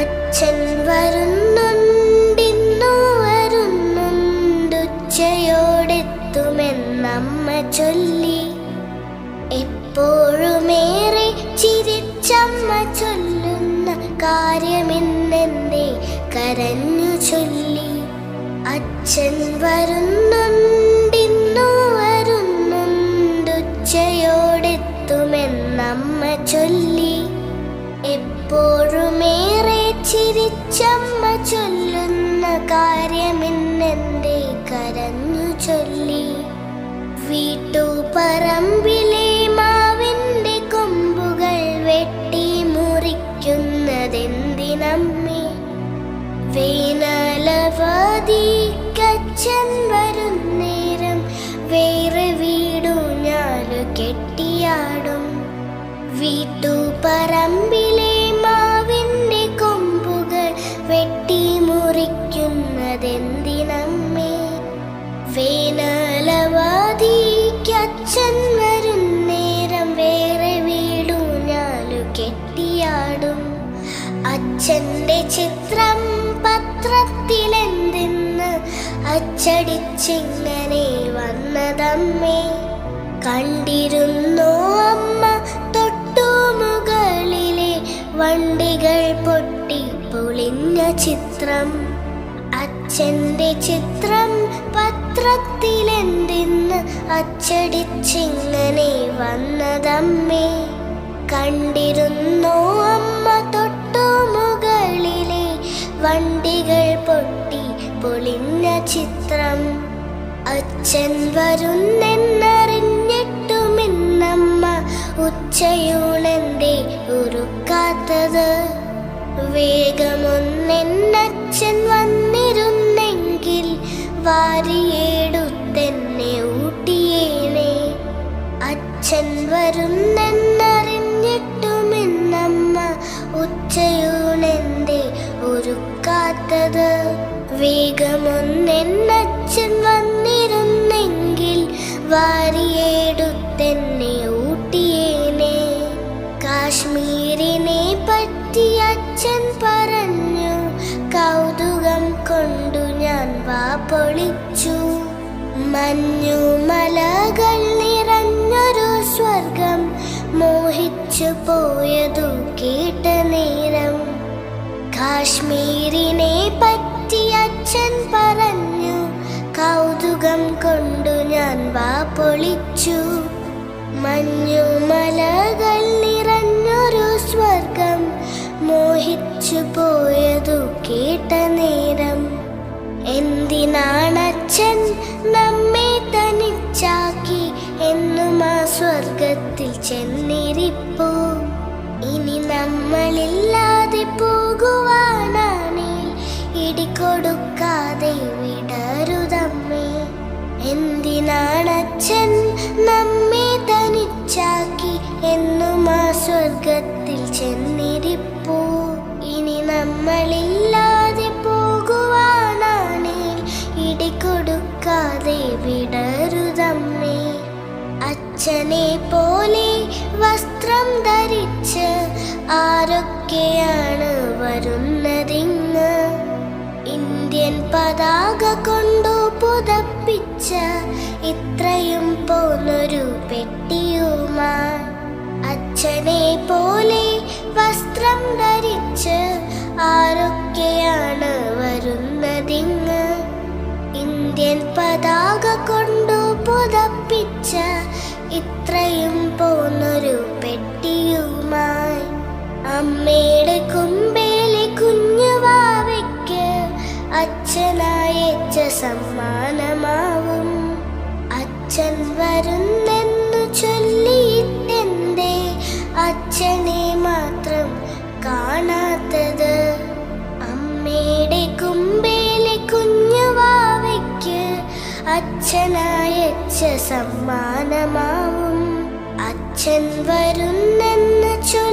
അച്ഛൻ വരുന്നുണ്ടിന്നു വരുന്നുണ്ടുച്ചയോടെത്തുമെന്നമ്മ ചൊല്ലി. എപ്പോഴുമേറെ ചിരിച്ചമ്മ ചൊല്ലുന്ന കാര്യമെന്നെന്തേ കരഞ്ഞു ചൊല്ലി. അച്ഛൻ വരുന്നുണ്ടിന്നു വരുന്നുണ്ടുച്ചയോടെത്തുമെന്നമ്മ ചൊല്ലി. എപ്പോഴുമേറെ ചിരിച്ചമ്മ ചൊല്ലുന്ന കാര്യമെന്നെന്തേ കരഞ്ഞു ചൊല്ലി. വീട്ടു പറമ്പിലെ മാവിന്റെ കൊമ്പുകൾ വെട്ടി മുറിക്കുന്നതെന്തിനമ്മേ? വരും നേരം വേറെ വീടു ഞാലു കെട്ടിയാടും. വീട്ടുപറമ്പിലെ മാവിന്റെ അച്ഛന്റെ ചിത്രം പത്രത്തിലെന്തെന്ന് അച്ചടിച്ചിങ്ങനെ വന്നതമ്മേ. കണ്ടിരുന്നു അമ്മ തൊട്ടു മുകളിലെ വണ്ടികൾ പൊട്ടി പൊളിഞ്ഞ ചിത്രം. അച്ഛന്റെ ചിത്രം പത്രത്തിലെന്തെന്ന് അച്ചടിച്ചിങ്ങനെ വന്നതമ്മേ. കണ്ടിരുന്നോ അമ്മ തൊട്ടു വണ്ടികൾ പൊട്ടി പൊളിഞ്ഞ ചിത്രം. അച്ഛൻ വരുന്നെന്നറിഞ്ഞിട്ടുമിന്നമ്മ ഉച്ചയൂണെന്തേ ഉറുക്കാത്തത്. വേഗമൊന്നെന്നച്ഛൻ വന്നിരുന്നെങ്കിൽ വാരിയേടുത്തെന്നെ ഒരുക്കാത്തത് വേഗമൊന്നെന്നച്ഛൻ വന്നിരുന്നെങ്കിൽ വാരിയേടുത്തെന്നെ ഊട്ടിയേനെ. കാശ്മീരിനെ പറ്റി അച്ഛൻ പറഞ്ഞു കൗതുകം കൊണ്ടു ഞാൻ വാ പൊളിച്ചു. മഞ്ഞു മലകൾ നിറഞ്ഞൊരു സ്വർഗം മോഹിച്ചു പോയതു കേട്ട നേരം. കാശ്മീരിനെ പറ്റി അച്ഛൻ പറഞ്ഞു. കൗതുകം കൊണ്ടു ഞാൻ വാ പൊളിച്ചു. മഞ്ഞു മലകൾ നിറഞ്ഞൊരു സ്വർഗം മോഹിച്ചു പോയതു കേട്ട നേരം. എന്തിനാണച്ഛൻ നമ്മെ എന്തിനാണച്ഛൻ നമ്മെ തനിച്ചാക്കി എന്നും ആ സ്വർഗത്തിൽ ചെന്നിരിപ്പോ. ഇനി നമ്മളില്ലാതെ പോകുവാനാണേൽ ഇടികൊടുക്കാതെ വിടരുതമ്മേ. അച്ഛനെ പോലെ വസ്ത്രം ധരിച്ച് ആരൊക്കെയാണ് വരുന്നതിങ്ങ്? ഇന്ത്യൻ പതാക കൊണ്ടു പുതപ്പിച്ച ഇത്രയും പോന്നൊരു പെട്ടിയുമായി അച്ഛനെ പോലെ വസ്ത്രം ധരിച്ച് ആരൊക്കെയാണ് വരുന്നതിങ്ങ് ഇന്ത്യൻ പതാക കൊണ്ടു പുതപ്പിച്ച ഇത്രയും പോന്നൊരു പെട്ടിയുമായി. അമ്മയുടെ കുമ്പേലെ കുഞ്ഞുവാവയ്ക്ക് അച്ഛനായച്ച സമ്മാനമാവും വരുന്നെന്നു ചൊല്ലിയിട്ടെന്തേ? അച്ഛനെ മാത്രം കാണാത്തത്. അമ്മയുടെ കുമ്പേലെ കുഞ്ഞുവാവയ്ക്ക് അച്ഛനായച്ച സമ്മാനമാവും അച്ഛൻ വരുന്നെന്ന് ചൊല്ലിയിട്ടെന്തേ